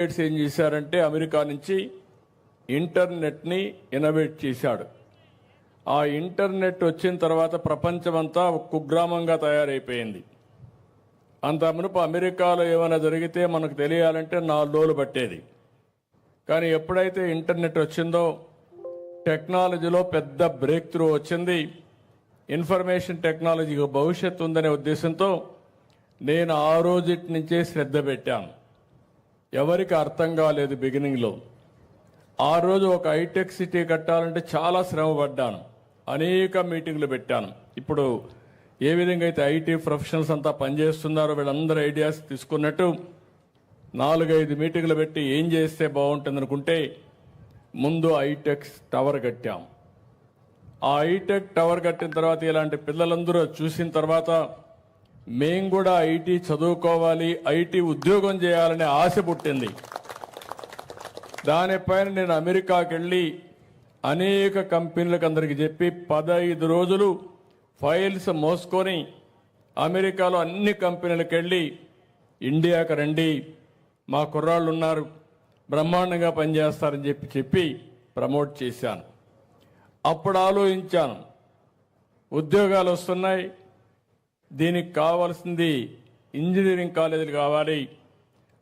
States ఏం చేశారంటే America నుంచి ఇంటర్నెట్ని ఇన్నోవేట్ చేశాడు. ఆ ఇంటర్నెట్ వచ్చిన తర్వాత ప్రపంచమంతా ఒక కుగ్రామంగా తయారైపోయింది. అంత మునుపు అమెరికాలో ఏమైనా జరిగితే మనకు తెలియాలంటే నాలుగు రోజులు పట్టేది. కానీ ఎప్పుడైతే ఇంటర్నెట్ వచ్చిందో టెక్నాలజీలో పెద్ద బ్రేక్ త్రూ వచ్చింది. ఇన్ఫర్మేషన్ టెక్నాలజీకి భవిష్యత్తు ఉందనే ఉద్దేశంతో నేను ఆ రోజు నుంచే శ్రద్ధ పెట్టాను. ఎవరికి అర్థం కాలేదు బిగినింగ్లో ఆ రోజు ఒక హైటెక్ సిటీ కట్టాలంటే చాలా శ్రమ పడ్డాను. అనేక మీటింగ్లు పెట్టాను. ఇప్పుడు ఏ విధంగా అయితే ఐటీ ప్రొఫెషనల్స్ అంతా పనిచేస్తున్నారో వీళ్ళందరూ ఐడియాస్ తీసుకున్నట్టు నాలుగైదు మీటింగ్లు పెట్టి ఏం చేస్తే బాగుంటుంది అనుకుంటే ముందు హైటెక్ టవర్ కట్టాం. ఆ హైటెక్ టవర్ కట్టిన తర్వాత ఇలాంటి పిల్లలందరూ చూసిన తర్వాత మేము కూడా ఐటీ చదువుకోవాలి ఐటీ ఉద్యోగం చేయాలనే ఆశ పుట్టింది. దానిపైన నేను అమెరికాకి వెళ్ళి అనేక కంపెనీలకు అందరికి చెప్పి పదహైదు రోజులు ఫైల్స్ మోసుకొని అమెరికాలో అన్ని కంపెనీలకు వెళ్ళి ఇండియాకి రండి మా కుర్రాళ్ళు ఉన్నారు బ్రహ్మాండంగా పనిచేస్తారని చెప్పి చెప్పి ప్రమోట్ చేశాను. అప్పుడు ఆలోచించాను ఉద్యోగాలు వస్తున్నాయి దీనికి కావాల్సింది ఇంజనీరింగ్ కాలేజీలు కావాలి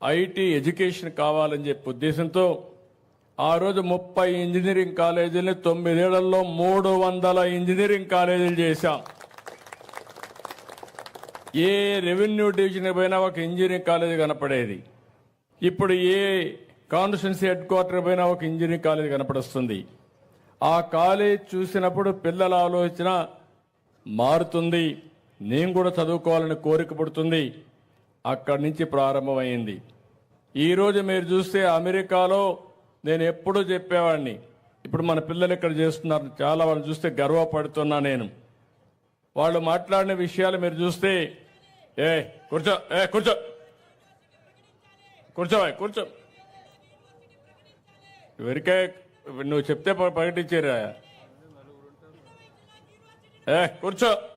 ఐటీ ఎడ్యుకేషన్ కావాలని చెప్పి ఉద్దేశంతో ఆ రోజు ముప్పై ఇంజనీరింగ్ కాలేజీలని తొమ్మిదేళ్ళలో మూడు వందల ఇంజనీరింగ్ కాలేజీలు చేశాం. ఏ రెవెన్యూ డివిజన్ పోయినా ఒక ఇంజనీరింగ్ కాలేజీ కనపడేది. ఇప్పుడు ఏ కాన్స్టిట్యున్సీ హెడ్ క్వార్టర్ పోయినా ఒక ఇంజనీరింగ్ కాలేజీ కనపడొస్తుంది. ఆ కాలేజ్ చూసినప్పుడు పిల్లల ఆలోచన మారుతుంది. నేను కూడా చదువుకోవాలని కోరిక పుడుతుంది. అక్కడి నుంచి ప్రారంభమైంది. ఈరోజు మీరు చూస్తే అమెరికాలో నేను ఎప్పుడూ చెప్పేవాడిని. ఇప్పుడు మన పిల్లలు ఇక్కడ చేస్తున్నారు. చాలా వాళ్ళు చూస్తే గర్వపడుతున్నా నేను. వాళ్ళు మాట్లాడిన విషయాలు మీరు చూస్తే ఏ కూర్చో ఏ కూర్చో. కూర్చో కూర్చో. ఎవరికే నువ్వు చెప్తే ప్రకటించారా? ఏ కూర్చో.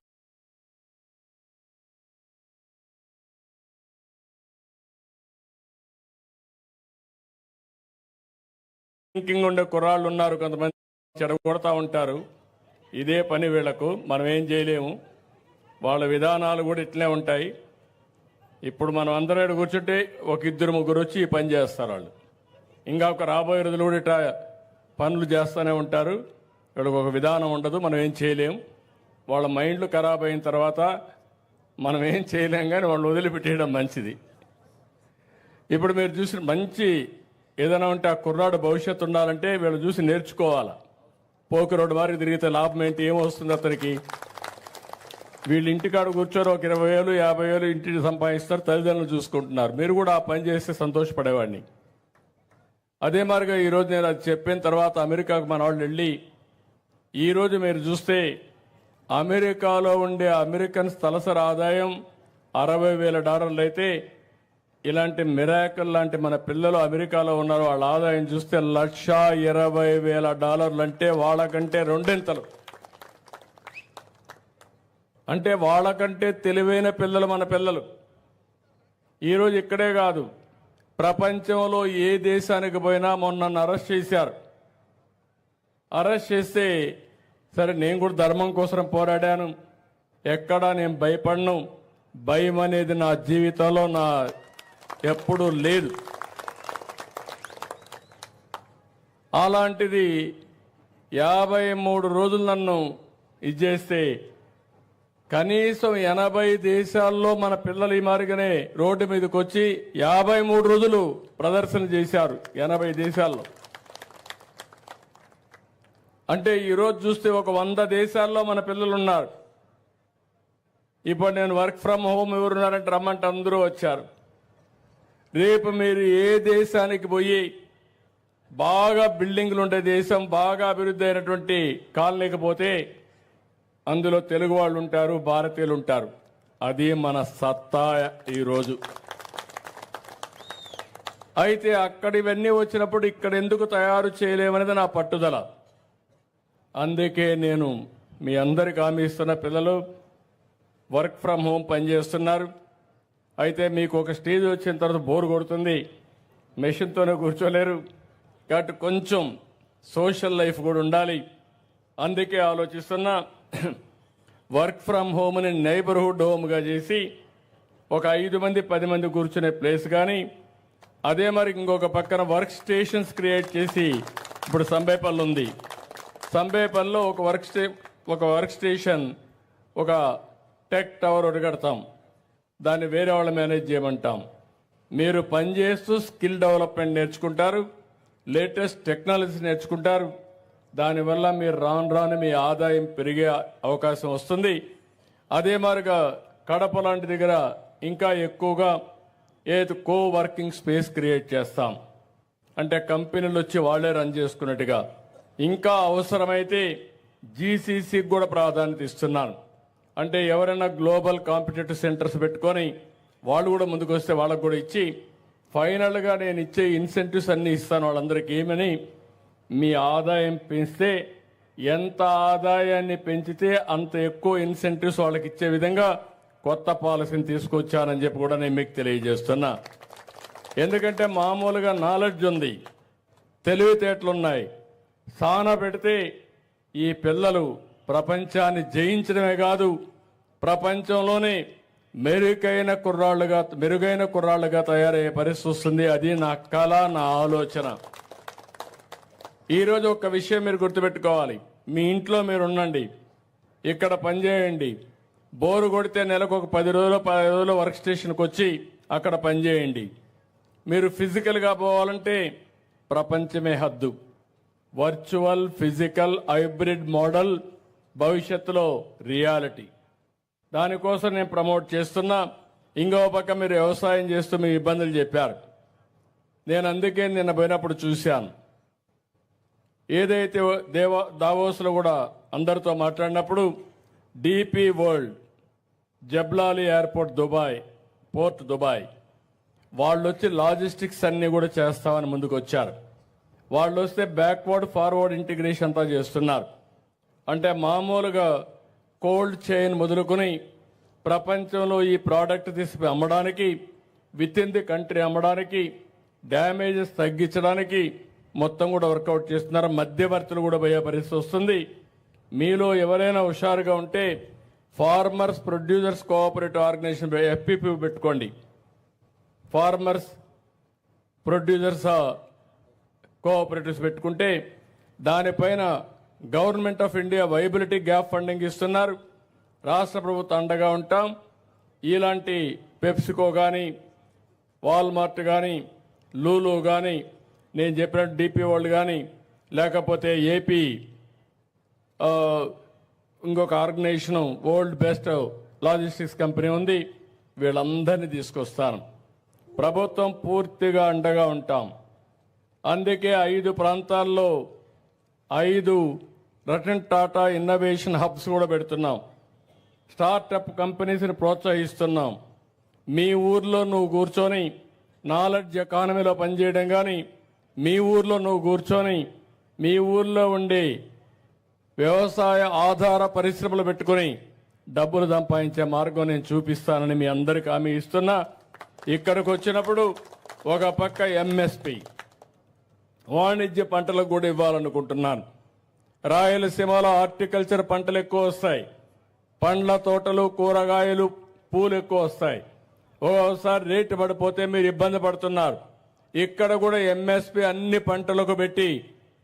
థింకింగ్ ఉండే కుర్రాళ్ళు ఉన్నారు కొంతమంది చెడగొడతా ఉంటారు. ఇదే పని వీళ్ళకు మనం ఏం చేయలేము. వాళ్ళ విధానాలు కూడా ఇట్లే ఉంటాయి. ఇప్పుడు మనం అందరూ ఈడ కూర్చుంటే ఒక ఇద్దరు ముగ్గురు వచ్చి ఈ పని చేస్తారు వాళ్ళు. ఇంకా ఒక రాబోయే రోజులు కూడా ఇట్లా పనులు చేస్తూనే ఉంటారు. వీళ్ళకి ఒక విధానం ఉండదు మనం ఏం చేయలేం. వాళ్ళ మైండ్లు ఖరాబ్ అయిన తర్వాత మనం ఏం చేయలేం కానీ వాళ్ళు వదిలిపెట్టేయడం మంచిది. ఇప్పుడు మీరు చూసిన మంచి ఏదైనా ఉంటే ఆ కుర్రాడు భవిష్యత్తు ఉండాలంటే వీళ్ళు చూసి నేర్చుకోవాలా? పోకి రోడ్డు వారికి తిరిగితే లాభం ఏంటి? ఏమొస్తుంది అతనికి? వీళ్ళు ఇంటికాడ కూర్చోరు ఒక ఇరవై వేలు యాభై వేలు ఇంటిని సంపాదిస్తారు తల్లిదండ్రులు చూసుకుంటున్నారు. మీరు కూడా ఆ పని చేస్తే సంతోషపడేవాడిని. అదే మారిగా ఈరోజు నేను అది చెప్పిన తర్వాత అమెరికాకు మన వాళ్ళు వెళ్ళి ఈరోజు మీరు చూస్తే అమెరికాలో ఉండే అమెరికన్స్ తలసరి ఆదాయం అరవై వేల డాలర్లు అయితే ఇలాంటి మిరాకల్ లాంటి మన పిల్లలు అమెరికాలో ఉన్నారు వాళ్ళ ఆదాయం చూస్తే లక్ష ఇరవై వేల డాలర్లు అంటే వాళ్ళకంటే రెండింతలు. అంటే వాళ్ళకంటే తెలివైన పిల్లలు మన పిల్లలు. ఈరోజు ఇక్కడే కాదు ప్రపంచంలో ఏ దేశానికి పోయినా మొన్న నన్ను అరెస్ట్ చేశారు. అరెస్ట్ చేస్తే సరే నేను కూడా ధర్మం కోసం పోరాడాను ఎక్కడా నేను భయపడను భయం అనేది నా జీవితంలో నా ఎప్పుడూ లేదు. అలాంటిది యాభై మూడు రోజులు నన్ను ఇది చేస్తే కనీసం ఎనభై దేశాల్లో మన పిల్లలు ఈ మారిగానే రోడ్డు మీదకి వచ్చి యాభై మూడు రోజులు ప్రదర్శన చేశారు ఎనభై దేశాల్లో. అంటే ఈరోజు చూస్తే ఒక వంద దేశాల్లో మన పిల్లలు ఉన్నారు. ఇప్పుడు నేను వర్క్ ఫ్రమ్ హోమ్ ఎవరున్నారంటే రమ్మంటే అందరూ వచ్చారు. రేపు మీరు ఏ దేశానికి పోయి బాగా బిల్డింగ్లు ఉండే దేశం బాగా అభివృద్ధి అయినటువంటి కాలనీకపోతే అందులో తెలుగు వాళ్ళు ఉంటారు భారతీయులు ఉంటారు. అది మన సత్తా ఈరోజు అయితే అక్కడ ఇవన్నీ వచ్చినప్పుడు ఇక్కడ ఎందుకు తయారు చేయలేమనేది నా పట్టుదల. అందుకే నేను మీ అందరికి హామీ ఇస్తున్న పిల్లలు వర్క్ ఫ్రమ్ హోమ్ పనిచేస్తున్నారు. అయితే మీకు ఒక స్టేజ్ వచ్చిన తర్వాత బోర్ కొడుతుంది. మెషిన్తోనే కూర్చోలేరు. కాబట్టి కొంచెం సోషల్ లైఫ్ కూడా ఉండాలి. అందుకే ఆలోచిస్తున్నా వర్క్ ఫ్రమ్ హోమ్ని నైబర్హుడ్ హోమ్గా చేసి ఒక ఐదు మంది పది మంది కూర్చునే ప్లేస్ కానీ అదే మరి ఇంకొక పక్కన వర్క్ స్టేషన్స్ క్రియేట్ చేసి ఇప్పుడు సంబేపల్లి ఉంది. సంబేపల్లిలో ఒక వర్క్ స్టే ఒక వర్క్ స్టేషన్ ఒక టెక్ టవర్ ఒకటి కడతాం. దాన్ని వేరే వాళ్ళు మేనేజ్ చేయమంటాం. మీరు పనిచేస్తూ స్కిల్ డెవలప్మెంట్ నేర్చుకుంటారు లేటెస్ట్ టెక్నాలజీ నేర్చుకుంటారు. దానివల్ల మీరు రాను రాను మీ ఆదాయం పెరిగే అవకాశం వస్తుంది. అదే మారిగా కడప లాంటి దగ్గర ఇంకా ఎక్కువగా ఏది కో వర్కింగ్ స్పేస్ క్రియేట్ చేస్తాం. అంటే కంపెనీలు వచ్చి వాళ్ళే రన్ చేసుకున్నట్టుగా. ఇంకా అవసరమైతే జీసీసీకి కూడా ప్రాధాన్యత ఇస్తున్నాను. అంటే ఎవరైనా గ్లోబల్ కాంపిటేటివ్ సెంటర్స్ పెట్టుకొని వాళ్ళు కూడా ముందుకు వస్తే వాళ్ళకు కూడా ఇచ్చి ఫైనల్గా నేను ఇచ్చే ఇన్సెంటివ్స్ అన్నీ ఇస్తాను వాళ్ళందరికీ. ఏమని? మీ ఆదాయం పెంచితే ఎంత ఆదాయాన్ని పెంచితే అంత ఎక్కువ ఇన్సెంటివ్స్ వాళ్ళకి ఇచ్చే విధంగా కొత్త పాలసీని తీసుకొచ్చానని చెప్పి కూడా నేను మీకు తెలియజేస్తున్నా. ఎందుకంటే మామూలుగా నాలెడ్జ్ ఉంది. తెలివితేటలున్నాయి. సానా పెడితే ఈ పిల్లలు ప్రపంచాన్ని జయించడమే కాదు ప్రపంచంలోనే మెరుగైన కుర్రాళ్ళుగా మెరుగైన కుర్రాళ్ళుగా తయారయ్యే పరిస్థితి వస్తుంది. అది నా కళ నా ఆలోచన. ఈరోజు ఒక విషయం మీరు గుర్తుపెట్టుకోవాలి. మీ ఇంట్లో మీరు ఉండండి. ఇక్కడ పనిచేయండి. బోరు కొడితే నెలకు ఒక పది రోజులు పది రోజులు వర్క్ స్టేషన్కి వచ్చి అక్కడ పనిచేయండి. మీరు ఫిజికల్గా పోవాలంటే ప్రపంచమే హద్దు. వర్చువల్ ఫిజికల్ హైబ్రిడ్ మోడల్ భవిష్యత్తులో రియాలిటీ. దానికోసం నేను ప్రమోట్ చేస్తున్నా. ఇంకో పక్క మీరు వ్యవసాయం చేస్తూ మీ ఇబ్బందులు చెప్పారు. నేను అందుకే నిన్న పోయినప్పుడు చూశాను. ఏదైతే దేవ దావోస్లో కూడా అందరితో మాట్లాడినప్పుడు DP world Jebel Ali airport Dubai port Dubai వాళ్ళు వచ్చి లాజిస్టిక్స్ అన్నీ కూడా చేస్తామని ముందుకు వచ్చారు వాళ్ళు వస్తే బ్యాక్వర్డ్ ఫార్వర్డ్ ఇంటిగ్రేషన్ అంతా చేస్తున్నారు. అంటే మామూలుగా కోల్డ్ చైన్ మొదలుకొని ప్రపంచంలో ఈ ప్రోడక్ట్ తీసి అమ్మడానికి విత్ ఇన్ ది కంట్రీ అమ్మడానికి డ్యామేజెస్ తగ్గించడానికి మొత్తం కూడా వర్కౌట్ చేస్తున్నారు. మధ్యవర్తులు కూడా పోయే పరిస్థితి వస్తుంది. మీలో ఎవరైనా హుషారుగా ఉంటే farmers producers cooperative organization FPP పెట్టుకోండి. ఫార్మర్స్ ప్రొడ్యూసర్స్ కోఆపరేటివ్స్ పెట్టుకుంటే దానిపైన government of India viability gap funding ఇస్తున్నారు. రాష్ట్ర ప్రభుత్వం అండగా ఉంటాం. ఇలాంటి పెప్సికో కానీ వాల్మార్ట్ కానీ లూలు కానీ నేను చెప్పినట్టు డిపి వరల్డ్ కానీ లేకపోతే ఏపీ ఇంకొక organization world best logistics company ఉంది. వీళ్ళందరినీ తీసుకొస్తాను. ప్రభుత్వం పూర్తిగా అండగా ఉంటాం. అందుకే ఐదు ప్రాంతాల్లో ఐదు రతన్ టాటా ఇన్నోవేషన్ హబ్స్ కూడా పెడుతున్నాం. స్టార్టప్ కంపెనీస్ని ప్రోత్సహిస్తున్నాం. మీ ఊర్లో నువ్వు కూర్చొని నాలెడ్జ్ ఎకానమీలో పనిచేయడం కానీ మీ ఊర్లో నువ్వు కూర్చొని మీ ఊర్లో ఉండే వ్యవసాయ ఆధార పరిశ్రమలు పెట్టుకుని డబ్బులు సంపాదించే మార్గం నేను చూపిస్తానని మీ అందరికి హామీ ఇస్తున్నా. ఇక్కడికి వచ్చినప్పుడు ఒక పక్క ఎంఎస్పి వాణిజ్య పంటలకు కూడా ఇవ్వాలనుకుంటున్నాను. రాయలసీమలో హార్టికల్చర్ పంటలు ఎక్కువ వస్తాయి. పండ్ల తోటలు కూరగాయలు పూలు ఎక్కువ వస్తాయి. ఓసారి రేటు పడిపోతే మీరు ఇబ్బంది పడుతున్నారు. ఇక్కడ కూడా ఎంఎస్పి అన్ని పంటలకు పెట్టి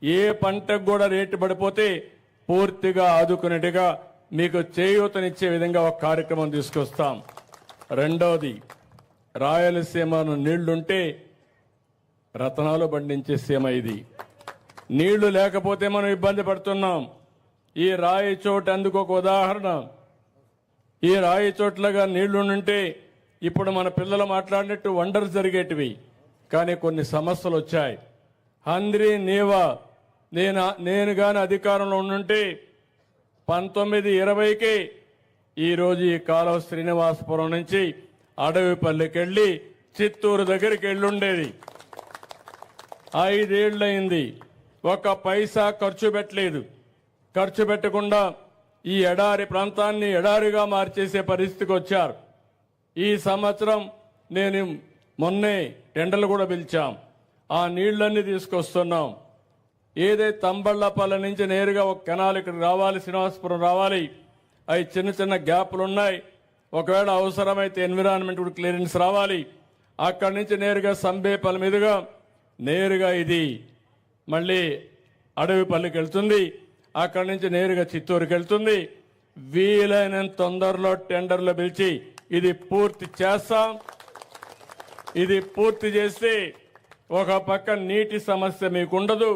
ఏ పంటకు కూడా రేటు పడిపోతే పూర్తిగా ఆదుకునేట్టుగా మీకు చేయూతనిచ్చే విధంగా ఒక కార్యక్రమం తీసుకొస్తాం. రెండవది రాయలసీమను నీళ్ళుంటే రతనాలు పండించే సీమ ఇది. నీళ్ళు లేకపోతే మనం ఇబ్బంది పడుతున్నాం. ఈ రాయి చోటు అందుకు ఒక ఉదాహరణ. ఈ రాయి చోట్లగా నీళ్ళు ఉంటే ఇప్పుడు మన పిల్లలు మాట్లాడినట్టు వండర్స్ జరిగేటివి. కానీ కొన్ని సమస్యలు వచ్చాయి. హంద్రి నీవా నేను నేను కానీ అధికారంలో ఉండుంటే పంతొమ్మిది ఇరవైకి ఈరోజు ఈ కాలువ శ్రీనివాసపురం నుంచి అడవిపల్లికి వెళ్ళి చిత్తూరు దగ్గరికి వెళ్ళుండేది ఐదేళ్ళయింది. ఒక పైసా ఖర్చు పెట్టలేదు. ఖర్చు పెట్టకుండా ఈ ఎడారి ప్రాంతాన్ని ఎడారిగా మార్చేసే పరిస్థితికి వచ్చారు. ఈ సంవత్సరం నేను మొన్నే టెండర్లు కూడా పిలిచాం. ఆ నీళ్ళన్నీ తీసుకొస్తున్నాం. ఏదైతే తంబళ్ళపల్లి నుంచి నేరుగా ఒక కెనాల్ ఇక్కడ రావాలి శ్రీనివాసపురం రావాలి. అవి చిన్న చిన్న గ్యాప్లు ఉన్నాయి. ఒకవేళ అవసరమైతే ఎన్విరాన్మెంట్ కూడా క్లియరెన్స్ రావాలి. అక్కడి నుంచి నేరుగా సంబేపల్లి మీదుగా నేరుగా ఇది మళ్ళీ అడవిపల్లికి వెళ్తుంది అక్కడి నుంచి నేరుగా చిత్తూరుకి వెళ్తుంది వీలైనంత తొందరలో టెండర్లు పిలిచి ఇది పూర్తి చేస్తాం. ఇది పూర్తి చేస్తే ఒక పక్క నీటి సమస్య మీకు ఉండదు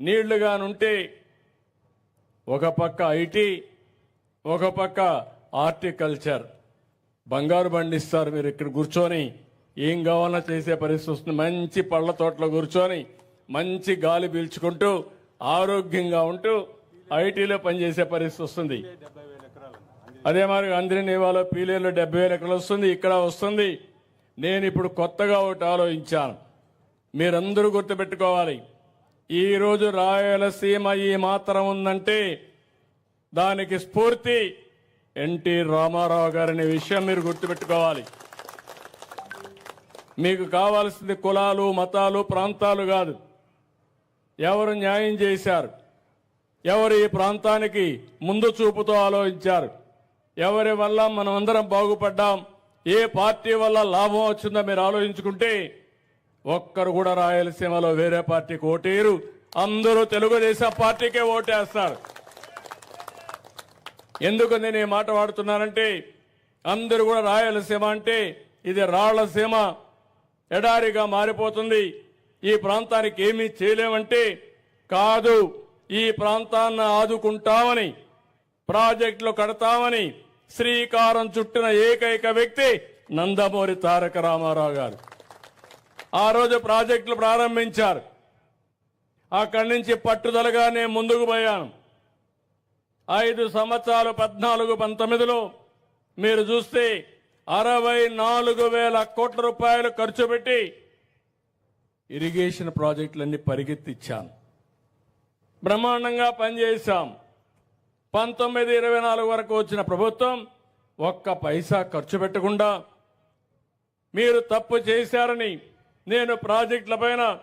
నీళ్ళుగానుంటే ఒక పక్క ఐటీ ఒక పక్క ఆర్టికల్చర్. బంగారు పండిస్తారు మీరు ఇక్కడ కూర్చొని. ఏం కావాలన్నా చేసే పరిస్థితి వస్తుంది. మంచి పళ్ళ తోటలో కూర్చొని. మంచి గాలి పీల్చుకుంటూ ఆరోగ్యంగా ఉంటూ ఐటీలో పనిచేసే పరిస్థితి వస్తుంది. అదే మరి అంద్రినివాలో పీలేలో డెబ్బై వేల ఎకరాలు వస్తుంది ఇక్కడ వస్తుంది. నేను ఇప్పుడు కొత్తగా ఒకటి ఆలోచించాను. మీరందరూ గుర్తుపెట్టుకోవాలి. ఈరోజు రాయలసీమ ఈ మాత్రం ఉందంటే దానికి స్ఫూర్తి. ఎన్టీ రామారావు గారనే విషయం మీరు గుర్తుపెట్టుకోవాలి. మీకు కావాల్సింది కులాలు మతాలు ప్రాంతాలు కాదు. ఎవరు న్యాయం చేశారు? ఎవరు ఈ ప్రాంతానికి ముందు చూపుతో ఆలోచించారు? ఎవరి వల్ల మనం అందరం బాగుపడ్డాం? ఏ పార్టీ వల్ల లాభం వచ్చిందో మీరు ఆలోచించుకుంటే ఒక్కరు కూడా రాయలసీమలో వేరే పార్టీకి ఓటేరు అందరూ తెలుగుదేశం పార్టీకే ఓటేస్తారు. ఎందుకు నేను ఈ మాట వాడుతున్నానంటే అందరూ కూడా రాయలసీమ అంటే ఇది రాళ్ళసీమ ఎడారిగా మారిపోతుంది. ఈ ప్రాంతానికి ఏమీ చేయలేమంటే కాదు ఈ ప్రాంతాన్ని ఆదుకుంటామని ప్రాజెక్టులు కడతామని శ్రీకారం చుట్టిన ఏకైక వ్యక్తి నందమూరి తారక రామారావు గారు. ఆ రోజు ప్రాజెక్టులు ప్రారంభించారు. అక్కడి నుంచి పట్టుదలగా నేను ముందుకు పోయాను. ఐదు సంవత్సరాలు పద్నాలుగు పంతొమ్మిదిలో మీరు చూస్తే అరవై నాలుగు వేల కోట్ల రూపాయలు ఖర్చు పెట్టి ఇరిగేషన్ ప్రాజెక్టులన్నీ పరిగెత్తిచ్చాను బ్రహ్మాండంగా పనిచేశాం. పంతొమ్మిది ఇరవై నాలుగు వరకు వచ్చిన ప్రభుత్వం ఒక్క పైసా ఖర్చు పెట్టకుండా మీరు తప్పు చేశారని నేను ప్రాజెక్టుల పైన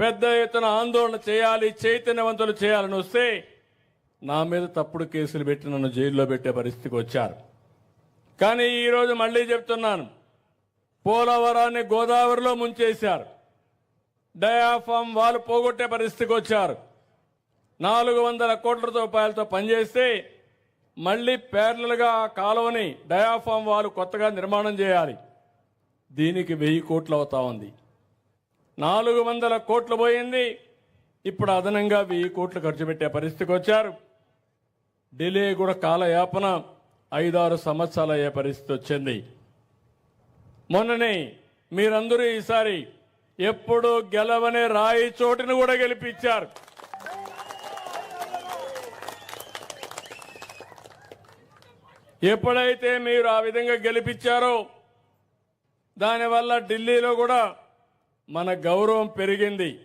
పెద్ద ఎత్తున ఆందోళన చేయాలి చైతన్యవంతులు చేయాలని వస్తే నా మీద తప్పుడు కేసులు పెట్టి నన్ను జైల్లో పెట్టే పరిస్థితికి వచ్చారు. కానీ ఈరోజు మళ్ళీ చెప్తున్నాను. పోలవరాన్ని గోదావరిలో ముంచేశారు. డయాఫామ్ వాళ్ళు పోగొట్టే పరిస్థితికి వచ్చారు. నాలుగు వందల కోట్ల రూపాయలతో పనిచేస్తే మళ్ళీ పేర్లలుగా కాలువని డయాఫామ్ వాళ్ళు కొత్తగా నిర్మాణం చేయాలి. దీనికి వెయ్యి కోట్లు అవుతా ఉంది. నాలుగు వందల కోట్లు పోయింది. ఇప్పుడు అదనంగా వెయ్యి కోట్లు ఖర్చు పెట్టే పరిస్థితికి వచ్చారు. డిలే కూడా కాలయాపన ఐదారు సంవత్సరాలు అయ్యే పరిస్థితి వచ్చింది. మొన్ననే మీరందరూ ఈసారి ఎప్పుడు గెలవనే రాయి చోటును కూడా గెలిపించారు. ఎప్పుడైతే మీరు ఆ విధంగా గెలిపించారో దానివల్ల ఢిల్లీలో కూడా మన గౌరవం పెరిగింది.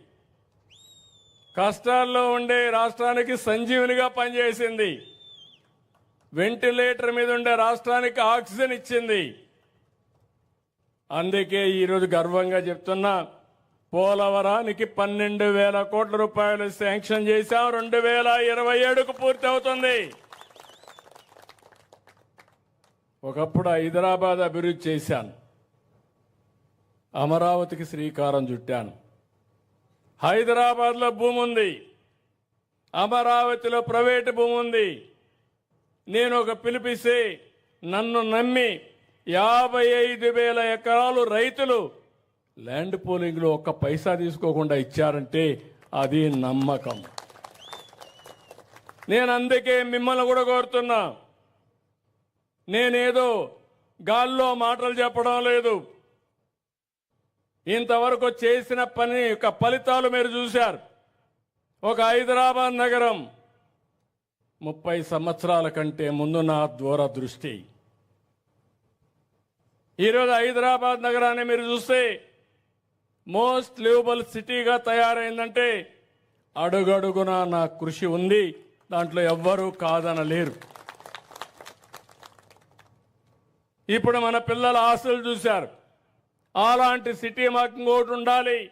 కష్టాల్లో ఉండే రాష్ట్రానికి సంజీవునిగా పనిచేసింది. వెంటిలేటర్ మీద ఉండే రాష్ట్రానికి ఆక్సిజన్ ఇచ్చింది. అందుకే ఈరోజు గర్వంగా చెప్తున్నా పోలవరానికి పన్నెండు వేల కోట్ల రూపాయలు శాంక్షన్ చేశాం. రెండు వేల ఇరవై ఏడుకు పూర్తి అవుతుంది. ఒకప్పుడు హైదరాబాద్ అభివృద్ధి చేశాను. అమరావతికి శ్రీకారం చుట్టాను. హైదరాబాద్లో భూమి ఉంది. అమరావతిలో ప్రైవేటు భూమి ఉంది. నేను ఒక పిలిపిస్తే నన్ను నమ్మి యాభై ఐదు వేల ఎకరాలు రైతులు ల్యాండ్ పోలింగ్లో ఒక్క పైసా తీసుకోకుండా ఇచ్చారంటే అది నమ్మకం. నేను అందుకే మిమ్మల్ని కూడా కోరుతున్నా. నేనేదో గాల్లో మాటలు చెప్పడం లేదు. ఇంతవరకు చేసిన పని యొక్క ఫలితాలు మీరు చూశారు. ఒక హైదరాబాద్ నగరం ముప్పై సంవత్సరాల కంటే ముందు నా దూరదృష్టి. ఈరోజు హైదరాబాద్ నగరాన్ని మీరు చూస్తే మోస్ట్ లివబుల్ సిటీగా తయారైందంటే అడుగడుగున నా కృషి ఉంది. దాంట్లో ఎవ్వరూ కాదనలేరు. ఇప్పుడు మన పిల్లల ఆశలు చూశారు. అలాంటి సిటీ మాకు ఇంకోటి ఉండాలి.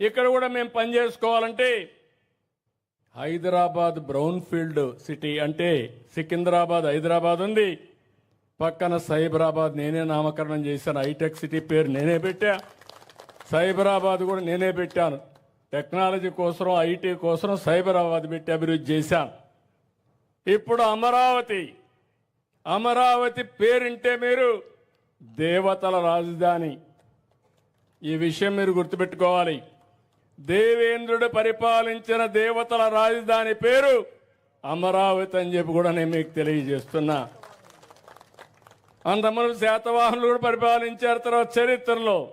ఇక్కడ కూడా మేము పని చేసుకోవాలంటే హైదరాబాద్ బ్రౌన్ ఫీల్డ్ సిటీ అంటే సికింద్రాబాద్ హైదరాబాద్ ఉంది. పక్కన సైబరాబాద్ నేనే నామకరణం చేశాను. హైటెక్ సిటీ పేరు నేనే పెట్టా. సైబరాబాద్ కూడా నేనే పెట్టాను. టెక్నాలజీ కోసం ఐటీ కోసం సైబరాబాద్ పెట్టి అభివృద్ధి చేశాను. ఇప్పుడు అమరావతి. అమరావతి పేరింటే మీరు దేవతల రాజధాని. ఈ విషయం మీరు గుర్తుపెట్టుకోవాలి. దేవేంద్రుడు పరిపాలించిన దేవతల రాజధాని పేరు అమరావతి అని చెప్పి కూడా నేను మీకు తెలియజేస్తున్నా. అంతమంది శాతవాహనులు కూడా పరిపాలించారు తర్వాత చరిత్రలో.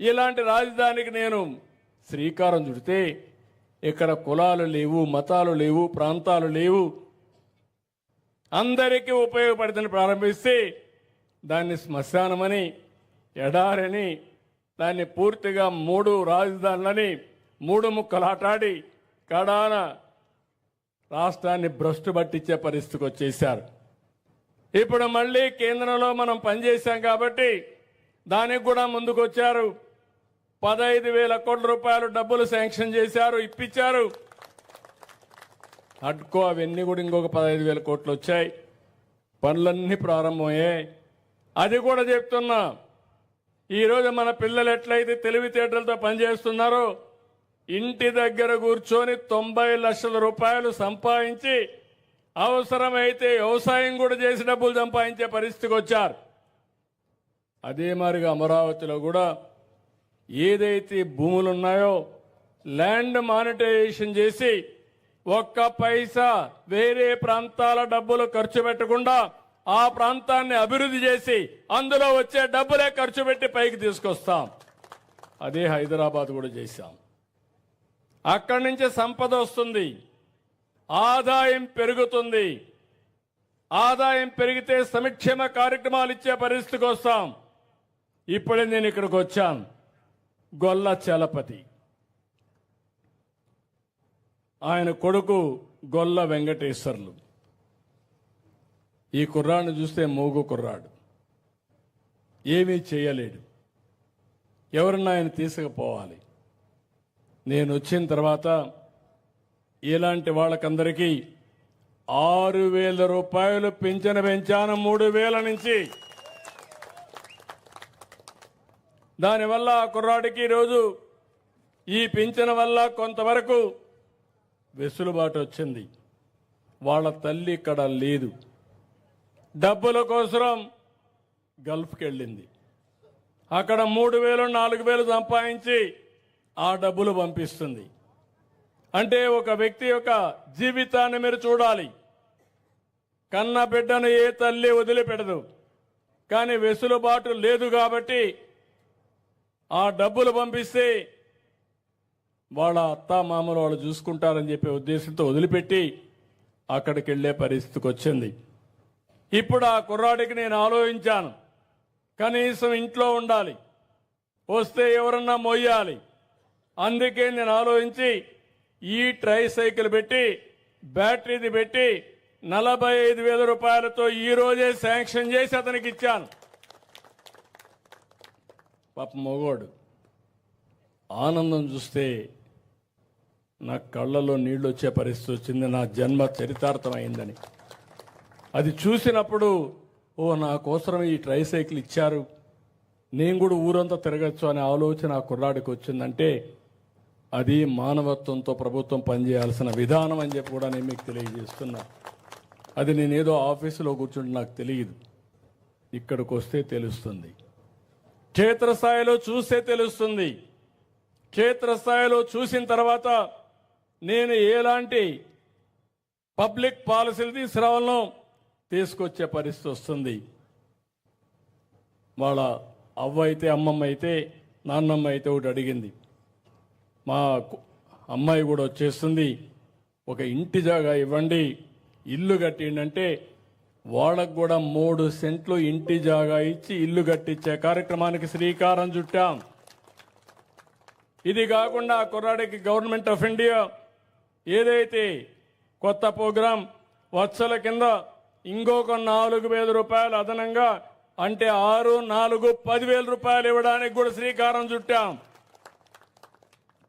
ఇలాంటి రాజధానికి నేను శ్రీకారం చుడితే ఇక్కడ కులాలు లేవు మతాలు లేవు ప్రాంతాలు లేవు. అందరికీ ఉపయోగపడుతుంది ప్రారంభిస్తే దాన్ని శ్మశానమని ఎడారని దాన్ని పూర్తిగా మూడు రాజధానులని మూడు ముక్కలాటాడి కడాన రాష్ట్రాన్ని భ్రష్టు పట్టించే పరిస్థితికి వచ్చేశారు. ఇప్పుడు మళ్ళీ కేంద్రంలో మనం పనిచేశాం కాబట్టి దానికి కూడా ముందుకొచ్చారు. పదహైదు వేల కోట్ల రూపాయలు డబ్బులు శాంక్షన్ చేశారు ఇప్పించారు అడ్కో అవన్నీ కూడా ఇంకొక పదహైదు వేల కోట్లు వచ్చాయి. పనులన్నీ ప్రారంభమయ్యాయి. అది కూడా చెప్తున్నా ఈరోజు మన పిల్లలు ఎట్లయితే తెలివితేటలతో పనిచేస్తున్నారో ఇంటి దగ్గర కూర్చొని తొంభై లక్షల రూపాయలు సంపాదించి అవసరమైతే వ్యవసాయం కూడా చేసి డబ్బులు సంపాదించే పరిస్థితికి వచ్చారు. అదే మారిగా అమరావతిలో కూడా ఏదైతే భూములు ఉన్నాయో ల్యాండ్ మానిటైజేషన్ చేసి ఒక్క పైసా వేరే ప్రాంతాల డబ్బులు ఖర్చు పెట్టకుండా ఆ ప్రాంతాన్ని అభివృద్ధి చేసి అందులో వచ్చే డబ్బులే ఖర్చు పెట్టి పైకి తీసుకొస్తాం. అదే హైదరాబాద్ కూడా చేశాం. అక్కడి నుంచి సంపద వస్తుంది. ఆదాయం పెరుగుతుంది. ఆదాయం పెరిగితే సంక్షేమ కార్యక్రమాలు ఇచ్చే పరిస్థితికి వస్తాం. ఇప్పుడే నేను ఇక్కడికి వచ్చాను. గొల్ల చలపతి. ఆయన కొడుకు గొల్ల వెంకటేశ్వర్లు. ఈ కుర్రాడిని చూస్తే మూగు కుర్రాడు. ఏమీ చేయలేడు. ఎవరన్నా ఆయన తీసుకుపోవాలి. నేను వచ్చిన తర్వాత ఇలాంటి వాళ్ళకందరికీ ఆరు వేల రూపాయలు పింఛను పెంచాను మూడు వేల నుంచి. దానివల్ల ఆ కుర్రాడికి ఈరోజు ఈ పింఛను వల్ల కొంతవరకు వెసులుబాటు వచ్చింది. వాళ్ళ తల్లి ఇక్కడ లేదు. డబ్బుల కోసం గల్ఫ్కి వెళ్ళింది అక్కడ మూడు వేలు నాలుగు వేలు సంపాదించి ఆ డబ్బులు పంపిస్తుంది. అంటే ఒక వ్యక్తి యొక్క జీవితాన్ని మీరు చూడాలి. కన్న బిడ్డను ఏ తల్లి వదిలిపెడదు కానీ వెసులుబాటు లేదు కాబట్టి ఆ డబ్బులు పంపిస్తే వాళ్ళ అత్త మామలు వాళ్ళు చూసుకుంటారని చెప్పే ఉద్దేశంతో వదిలిపెట్టి అక్కడికి వెళ్ళే పరిస్థితికి వచ్చింది. ఇప్పుడు ఆ కుర్రాడికి నేను ఆలోచించాను. కనీసం ఇంట్లో ఉండాలి. వస్తే ఎవరన్నా మొయ్యాలి. అందుకే నేను ఆలోచించి ఈ ట్రై సైకిల్ పెట్టి బ్యాటరీది పెట్టి నలభై ఐదు వేల రూపాయలతో ఈ రోజే శాంక్షన్ చేసి అతనికి ఇచ్చాను. పాప మగోడు ఆనందం చూస్తే నా కళ్ళలో నీళ్ళు వచ్చే పరిస్థితి వచ్చింది నా జన్మ చరితార్థం అయిందని అది చూసినప్పుడు ఓ నా కోసం ఈ ట్రై సైకిల్ ఇచ్చారు. నేను కూడా ఊరంతా తిరగచ్చు అనే ఆలోచన ఆ కుర్రాడికి వచ్చిందంటే అది మానవత్వంతో ప్రభుత్వం పనిచేయాల్సిన విధానం అని చెప్పి కూడా నేను మీకు తెలియజేస్తున్నా. అది నేనేదో ఆఫీసులో కూర్చుంటే నాకు తెలియదు. ఇక్కడికి వస్తే తెలుస్తుంది. క్షేత్రస్థాయిలో చూస్తే తెలుస్తుంది. క్షేత్రస్థాయిలో చూసిన తర్వాత నేను ఎలాంటి పబ్లిక్ పాలసీలు తీసుకురావాలను తీసుకొచ్చే పరిస్థితి వస్తుంది. వాళ్ళ అవ్వ అయితే అమ్మమ్మ అయితే నాన్నమ్మ అయితే ఒకటి అడిగింది. మా అమ్మాయి కూడా వచ్చేస్తుంది. ఒక ఇంటి జాగా ఇవ్వండి ఇల్లు కట్టిండంటే వాళ్ళకు కూడా మూడు సెంట్లు ఇంటి జాగా ఇచ్చి ఇల్లు కట్టించే కార్యక్రమానికి శ్రీకారం చుట్టాం. ఇది కాకుండా కుర్రాడికి గవర్నమెంట్ ఆఫ్ ఇండియా ఏదైతే కొత్త ప్రోగ్రాం వత్సల కింద ఇంకొక నాలుగు వేల రూపాయలు అదనంగా అంటే ఆరు నాలుగు పదివేల రూపాయలు ఇవ్వడానికి కూడా శ్రీకారం చుట్టాం.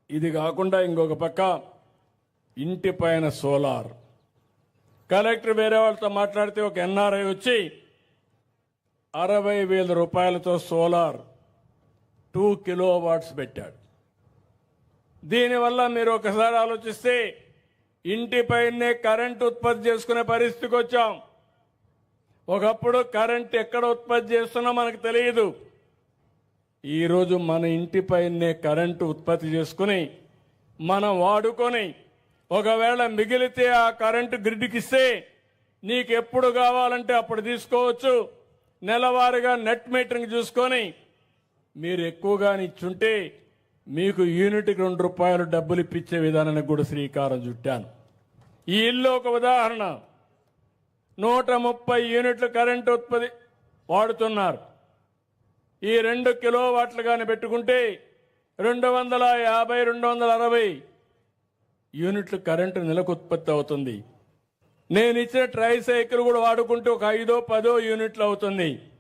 ఇది కాకుండా ఇంకొక పక్క ఇంటి పైన సోలార్. కలెక్టర్ వేరే వాళ్ళతో మాట్లాడితే ఒక ఎన్ఆర్ఐ వచ్చి అరవై వేల రూపాయలతో సోలార్ టూ కిలో వాట్స్ పెట్టాడు. దీనివల్ల మీరు ఒకసారి ఆలోచిస్తే ఇంటిపైనే కరెంట్ ఉత్పత్తి చేసుకునే పరిస్థితికి వచ్చాం. ఒకప్పుడు కరెంట్ ఎక్కడ ఉత్పత్తి చేస్తున్నా మనకు తెలియదు. ఈరోజు మన ఇంటిపైనే కరెంటు ఉత్పత్తి చేసుకుని మనం వాడుకొని ఒకవేళ మిగిలితే ఆ కరెంటు గ్రిడ్కి ఇస్తే నీకు ఎప్పుడు కావాలంటే అప్పుడు తీసుకోవచ్చు. నెలవారీగా నెట్ మీటరింగ్ చూసుకొని మీరు ఎక్కువగా ఇచ్చుంటే మీకు యూనిట్కి రెండు రూపాయలు డబ్బులు ఇప్పించే విధానానికి కూడా శ్రీకారం చుట్టాను. ఈ ఇల్లు ఒక ఉదాహరణ. నూట ముప్పై యూనిట్లు కరెంటు ఉత్పత్తి వాడుతున్నారు. ఈ రెండు కిలో వాట్లు కానీ పెట్టుకుంటే రెండు వందల యాభై రెండు వందల అరవై యూనిట్లు కరెంటు నెలకు ఉత్పత్తి అవుతుంది నేను ఇచ్చిన ట్రై సైకిల్ కూడా వాడుకుంటే ఒక ఐదో పదో యూనిట్లు అవుతుంది.